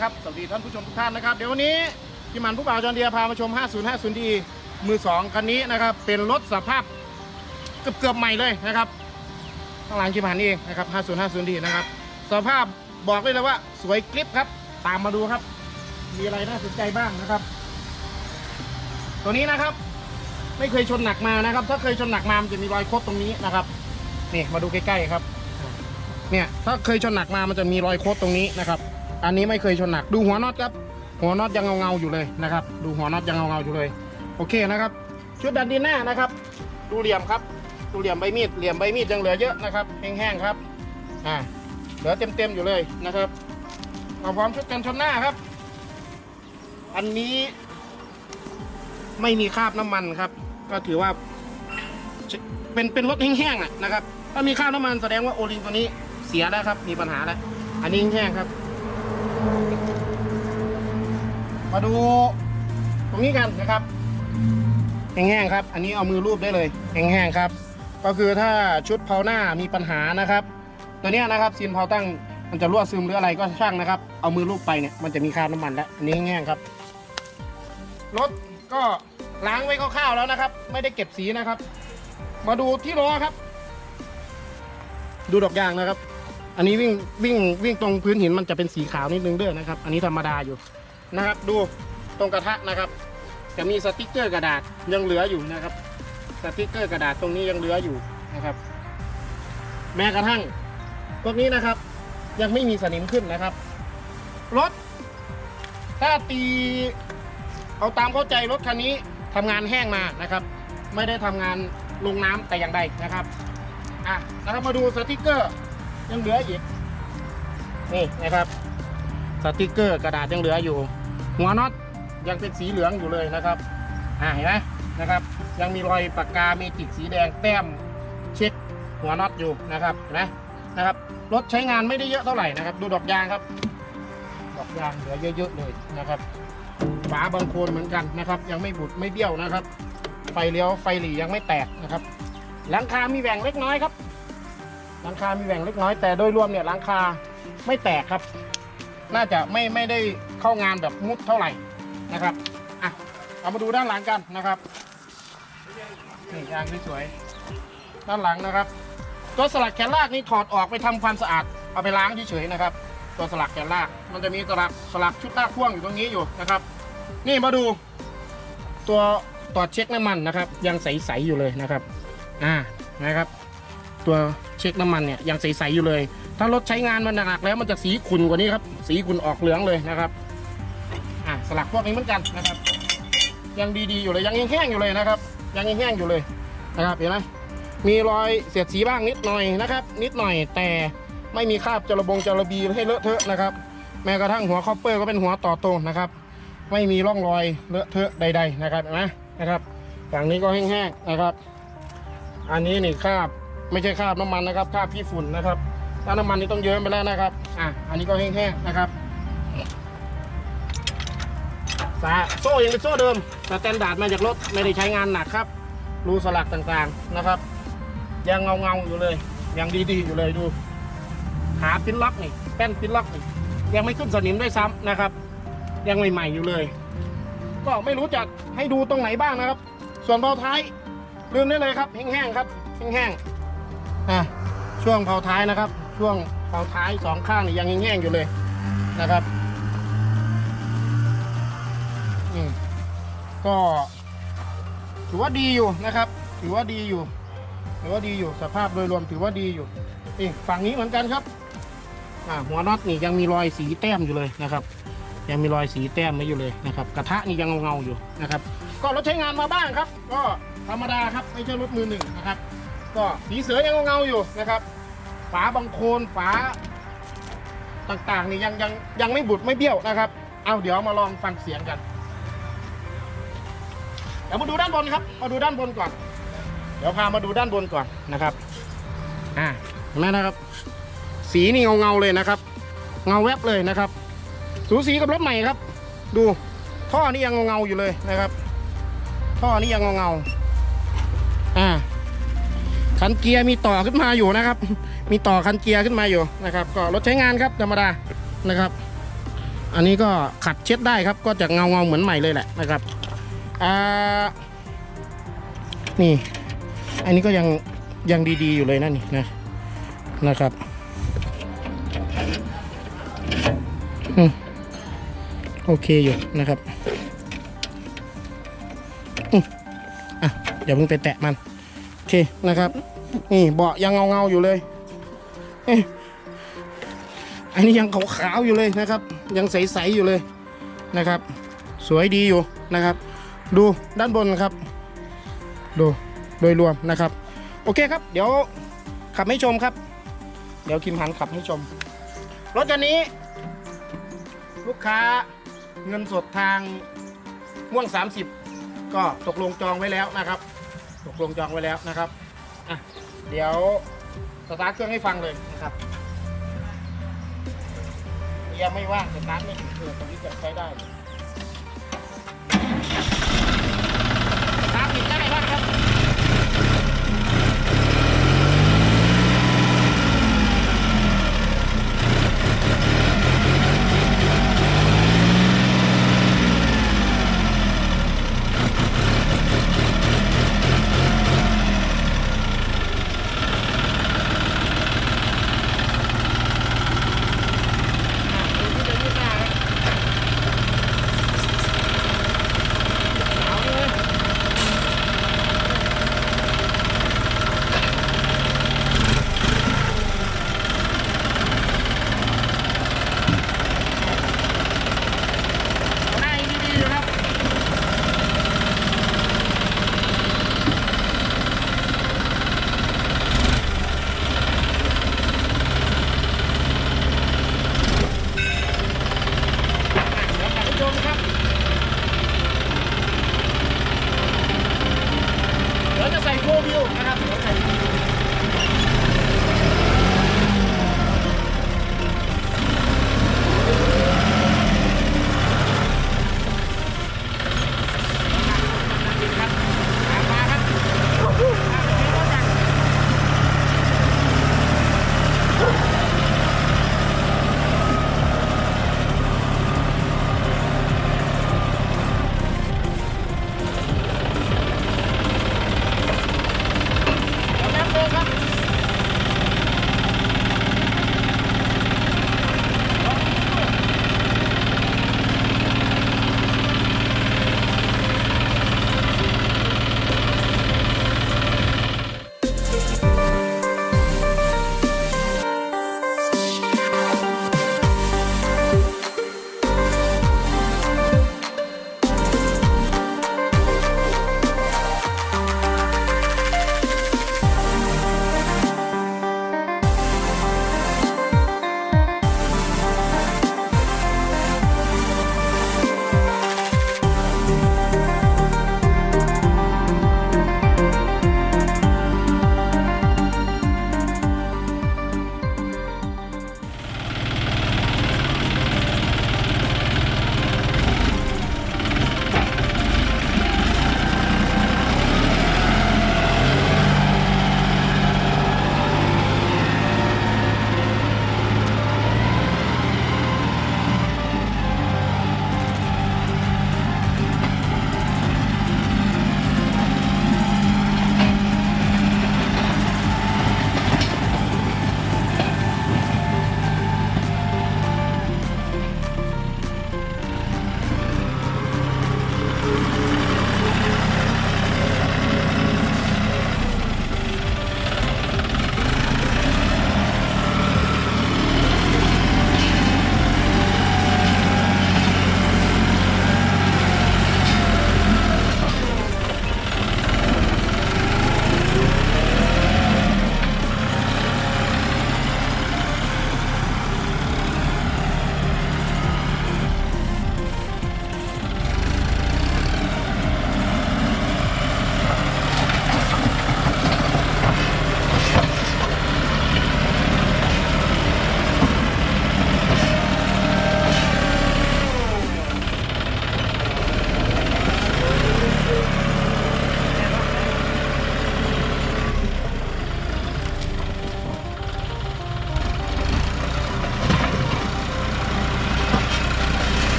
สดีครับ สวัสดีท่านผู้ชมทุกท่านนะครับ เดี๋ยววันนี้พี่มันผู้บ่าวจอนเดียพามาชม 5050ดีมือ 2 คันนี้นะครับ เป็นรถสภาพเกือบเกือบๆใหม่เลยนะครับ ข้างหลังพี่มันเองนะครับ 5050ดีนะครับ สภาพบอกได้เลยว่าสวยกริปครับ ตามมาดูครับ มีอะไรน่าสนใจบ้างนะครับ ตัวนี้นะครับ ไม่เคยชนหนักมานะครับ ถ้าเคยชนหนักมา มันจะมีรอยคดตรงนี้นะครับ นี่มาดูใกล้ๆครับ เนี่ย ถ้าเคยชนหนักมา มันจะมีรอยโคดตรงนี้นะครับ อันนี้ไม่เคยชนหนักดูหัวน็อตครับ หัวน็อตยังเงาๆอยู่เลยนะครับ ดูหัวน็อตยังเงาๆอยู่เลย โอเคนะครับ ชุดดันดินหน้านะครับ ดูเหลี่ยมครับดูเหลี่ยมใบมีดเหลี่ยมใบมีดยังเหลือเยอะนะครับแห้งๆครับอ่าเหลือเต็มๆอยู่เลยนะครับมาพร้อมชุดกันชนหน้าครับ อันนี้ไม่มีคราบน้ำมันครับ ก็ถือว่า เป็นเป็นรถแห้งๆนะครับ ถ้ามีคราบน้ำมันแสดงว่าโอลิงตัวนี้เสียแล้วครับ มีปัญหาแล้วอันนี้แห้งๆครับ มาดูตรงนี้กันนะครับแห้งๆครับ อันนี้เอามือรูปได้เลยแห้งๆครับ ก็คือถ้าชุดเพาหน้ามีปัญหานะครับ ตัวนี้นะครับซีนเพาตั้งมันจะรั่วซึมหรืออะไรก็ช่างนะครับ เอามือรูปไปเนี่ยมันจะมีคราบน้ำมันแล้วอันนี้แห้งๆครับ รถก็ล้างไว้คร่าวๆแล้วนะครับ ไม่ได้เก็บสีนะครับ มาดูที่ล้อครับ ดูดอกยางนะครับ อันนี้วิ่งวิ่งวิ่งตรงพื้นหินมันจะเป็นสีขาวนิดนึงเด้อนะครับ อันนี้ธรรมดาอยู่นะครับ ดูตรงกระทะนะครับ จะมีสติกเกอร์กระดาษยังเหลืออยู่นะครับ สติกเกอร์กระดาษตรงนี้ยังเหลืออยู่นะครับ แม้กระทั่งพวกนี้นะครับ ยังไม่มีสนิมขึ้นนะครับรถถ้าตีเอาตามเข้าใจรถคันนี้ทำงานแห้งมานะครับ ไม่ได้ทำงานลงน้ำแต่อย่างใดนะครับอะนะครับมาดูสติกเกอร์ ยังเหลืออีก นี่นะครับ สติกเกอร์กระดาษยังเหลืออยู่ หัวน็อตยังเป็นสีเหลืองอยู่เลยนะครับ อ่าเห็นไหมนะครับ ยังมีรอยปากกาเมจิกสีแดงแต้มเช็คหัวน็อตอยู่นะครับเห็นไหมนะครับ รถใช้งานไม่ได้เยอะเท่าไหร่นะครับ ดูดอกยางครับ ดอกยางเหลือเยอะๆเลยนะครับ ฝาบางโคลนเหมือนกันนะครับ ยังไม่บุดไม่เบี้ยวนะครับ ไฟเลี้ยวไฟหลียังไม่แตกนะครับ หลังคามีแหว่งเล็กน้อยครับ หลังคา มีแหว่งเล็กน้อยแต่โดยรวมเนี่ยหลังคาไม่แตกครับ น่าจะไม่ไม่ได้เข้างานแบบมุดเท่าไหร่นะครับอะเอามาดูด้านหลังกันนะครับนี่ยางสวยๆด้านหลังนะครับ ตัวสลักแขนลากนี่ถอดออกไปทำความสะอาดเอาไปล้างเฉยๆนะครับ ตัวสลักแขนลาก มันจะมีสลักสลักชุดลากพ่วงอยู่ตรงนี้อยู่นะครับ นี่มาดูตัวตอดเช็คน้ำมันนะครับ ยังใสๆอยู่เลยนะครับ อ่านะครับ ตัวเช็คน้ำมันเนี่ยยังใสๆอยู่เลย ถ้ารถใช้งานมันหนักๆแล้วมันจะสีขุ่นกว่านี้ครับ สีขุ่นออกเหลืองเลยนะครับอ่าสลักพวกนี้เหมือนกันนะครับ ยังดีๆอยู่เลยยังแห้งๆอยู่เลยนะครับ ยังแห้งๆอยู่เลยนะครับเห็นไหมมีรอยเสียดสีบ้างนิดหน่อยนะครับ นิดหน่อยแต่ไม่มีคราบจระบงจระบีให้เลอะเทอะนะครับ แม้กระทั่งหัวคอปเปอร์ก็เป็นหัวต่อตรงนะครับ ไม่มีร่องรอยเลอะเทอะใด ๆ นะครับเห็นไหมนะครับ ฝั่งนี้ก็แห้งๆนะครับ อันนี้นี่คราบ ไม่ใช่คราบน้ำมันนะครับคราบขี้ฝุ่นนะครับถ้าน้ำมันนี่ต้องเยิ้มไปแล้วนะครับ อะ อันนี้ก็แห้งๆนะครับสาโซ่ยังเป็นโซ่เดิมสแตนดาดมาจากรถไม่ได้ใช้งานหนักครับ รูสลักต่างๆนะครับ ยังเงาๆอยู่เลย ยังดีๆอยู่เลยดูขาปิ้นล็อกนี่แป้นปิ้นล็อกนี่ยังไม่ขึ้นสนิมด้วยซ้ำนะครับ ยังใหม่ๆอยู่เลย ก็ไม่รู้จะให้ดูตรงไหนบ้างนะครับ ส่วนเบาท้ายลืมได้เลยครับแห้งๆครับแห้งๆ ช่วงเผาท้ายนะครับ ช่วงเผาท้ายสองข้างนี่ยังแห้งอยู่เลยนะครับอืมก็ถือว่าดีอยู่นะครับ ถือว่าดีอยู่ ถือว่าดีอยู่สภาพโดยรวมถือว่าดีอยู่นี่ฝั่งนี้เหมือนกันครับอ่าหัวน็อตนี่ยังมีรอยสีแต้มอยู่เลยนะครับ ยังมีรอยสีแต้มไว้อยู่เลยนะครับ กระทะนี่ยังเงาๆอยู่นะครับ ก็รถใช้งานมาบ้างครับ ก็ธรรมดาครับไม่ใช่รถมือหนึ่งนะครับ ก็สีเสือยังเงาๆอยู่นะครับ ฝาบังโคนฝาต่างๆนี่ยังยังยังไม่บุดไม่เบี้ยวนะครับ เอาเดี๋ยวมาลองฟังเสียงกัน เดี๋ยวมาดูด้านบนครับ มาดูด้านบนก่อน เดี๋ยวพามาดูด้านบนก่อนนะครับ อ่าเห็นไหมนะครับ สีนี่เงาๆเลยนะครับ เงาแวบเลยนะครับ สูสีกับรถใหม่ครับ ดูท่อนี่ยังเงาๆอยู่เลยนะครับ ท่อนี่ยังเงาๆอ่า คันเกียร์มีต่อขึ้นมาอยู่นะครับ มีต่อคันเกียร์ขึ้นมาอยู่นะครับ ก็รถใช้งานครับธรรมดานะครับ อันนี้ก็ขัดเช็ดได้ครับ ก็จะเงาเงาเหมือนใหม่เลยแหละนะครับอ่านี่ อันนี้ก็ยังยังดีๆอยู่เลยนะนี่นะนะครับอโอเคอยู่นะครับอะอย่าเพิ่งไปแตะมัน เคนะครับ นี่เบาะยังเงาๆอยู่เลยเอันนี้ยังขาวๆอยู่เลยนะครับ ยังใสๆอยู่เลยนะครับ สวยดีอยู่นะครับ ดูด้านบนครับ ดูโดยรวมนะครับ โอเคครับ เดี๋ยวขับให้ชมครับ เดี๋ยวคิมหันขับให้ชม รถคันนี้ ลูกค้าเงินสดทางม่วง 30 ก็ตกลงจองไว้แล้วนะครับ ตกลงจองไว้แล้วนะครับอะเดี๋ยวสตาร์ทเครื่องให้ฟังเลยนะครับยังไม่ว่างสตาร์ทไม่ถึงเองตรงนี้จะใช้ได้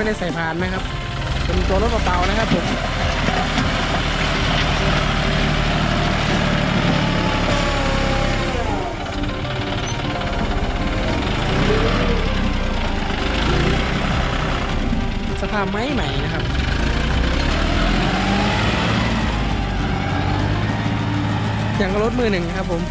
ไม่ได้ใส่พานนะครับ เป็นตัวรถเปล่าๆนะครับผมสภาพไม้ใหม่นะครับอย่างรถมือหนึ่งครับผม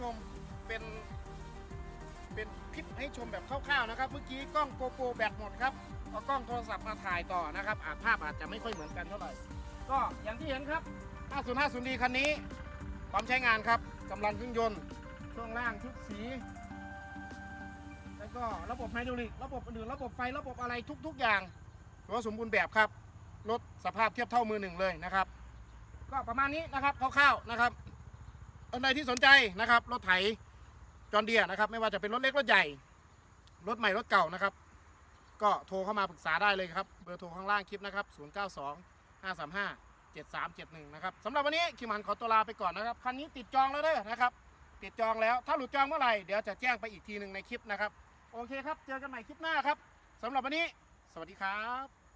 ชมเป็นเป็นคลิปให้ชมแบบคร่าวๆนะครับ เมื่อกี้กล้องโกโปรแบตหมดครับเอากล้องโทรศัพท์มาถ่ายต่อนะครับอาภาพอาจจะไม่ค่อยเหมือนกันเท่าไหร่ ก็อย่างที่เห็นครับ 5050D คันนี้พร้อมใช้งานครับกำลังเครื่องยนต์ช่วงล่างชุดสี แล้วก็ระบบไฮดรอลิกระบบอื่นระบบไฟระบบอะไรทุก ๆ อย่างถือว่าสมบูรณ์แบบครับรถสภาพเทียบเท่ามือหนึ่งเลยนะครับ ก็ประมาณนี้นะครับคร่าวๆนะครับ ท่านใดที่สนใจนะครับ รถไถจอนเดียนะครับ ไม่ว่าจะเป็นรถเล็กรถใหญ่ รถใหม่รถเก่านะครับ ก็โทรเข้ามาปรึกษาได้เลยครับ เบอร์โทรข้างล่างคลิปนะครับ 092 535 7371 นะครับสำหรับวันนี้คิมหันขอตัวลาไปก่อนนะครับ คันนี้ติดจองแล้วเด้อนะครับ ติดจองแล้ว ถ้าหลุดจองเมื่อไหร่ เดี๋ยวจะแจ้งไปอีกทีหนึ่งในคลิปนะครับ โอเคครับ เจอกันใหม่คลิปหน้าครับสำหรับวันนี้ สวัสดีครับ